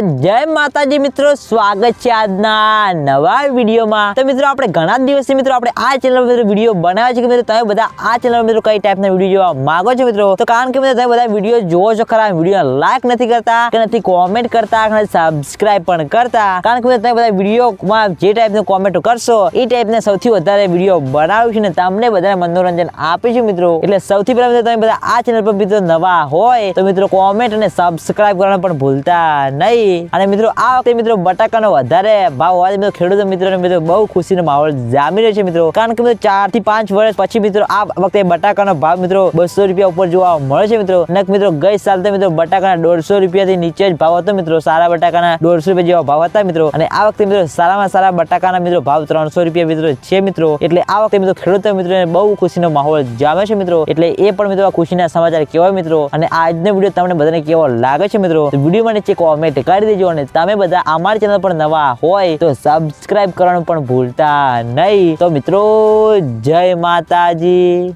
જય માતાજી મિત્રો, સ્વાગત છે આજના નવા વિડીયોમાં. તો મિત્રો, આપણે ઘણા દિવસથી મિત્રો, આપણે આ ચેનલ મિત્રો વીડિયો બનાવ્યા છે કે મિત્રો, તમે બધા આ ચેનલ મિત્રો કઈ ટાઈપના વીડિયો જોવા માંગો છો મિત્રો? તો કારણ કે મિત્રો, તમે બધા વીડિયો જોવો છો ખરા, વીડિયો લાઈક નથી કરતા, કે નથી કોમેન્ટ કરતા, કે સબસ્ક્રાઇબ પણ કરતા, કારણ કે તમે બધા વિડીયોમાં જે ટાઈપનું કોમેન્ટ કરશો, એ ટાઈપના સૌથી વધારે વીડિયો બનાવ્યું છે ને તમને બધાને મનોરંજન આપીશું મિત્રો. એટલે સૌથી પહેલા તમે બધા આ ચેનલ પર મિત્રો નવા હોય, તો મિત્રો કોમેન્ટ અને સબસ્ક્રાઇબ કરવાનું પણ ભૂલતા નહીં. અને મિત્રો, આ વખતે મિત્રો બટાકાનો વધારે ભાવ હોવાથી મિત્રો ખેડૂતો મિત્રોને મિત્રો બહુ ખુશીનો માહોલ જામી રહ્યો છે મિત્રો. કારણ કે મિત્રો ચારથી પાંચ વર્ષ પછી મિત્રો આ વખતે બટાકાનો ભાવ મિત્રો બસો રૂપિયા ઉપર જોવા મળે છે મિત્રો. અને મિત્રો ગઈ સાલ તો મિત્રો બટાકાના દોઢસો રૂપિયાથી નીચે જ ભાવ હતો મિત્રો. સારા બટાકાના દોઢસો રૂપિયા જેવા ભાવ હતા મિત્રો. અને આ વખતે મિત્રો સારામાં સારા બટાકાના મિત્રો ભાવ ત્રણસો રૂપિયા મિત્રો છે મિત્રો. એટલે આ વખતે મિત્રો ખેડૂતો મિત્રોને બહુ ખુશીનો માહોલ જામે છે મિત્રો. એટલે એ પણ મિત્રો ખુશીના સમાચાર કેવા મિત્રો. અને આજનો વીડિયો તમને બધાને કેવો લાગે છે મિત્રો? વીડિયો મને કોમેન્ટ કરી દેજો અને તમે બધા અમારી ચેનલ પર નવા હોય તો સબસ્ક્રાઈબ કરવાનું પણ ભૂલતા નહીં. તો મિત્રો, જય માતાજી.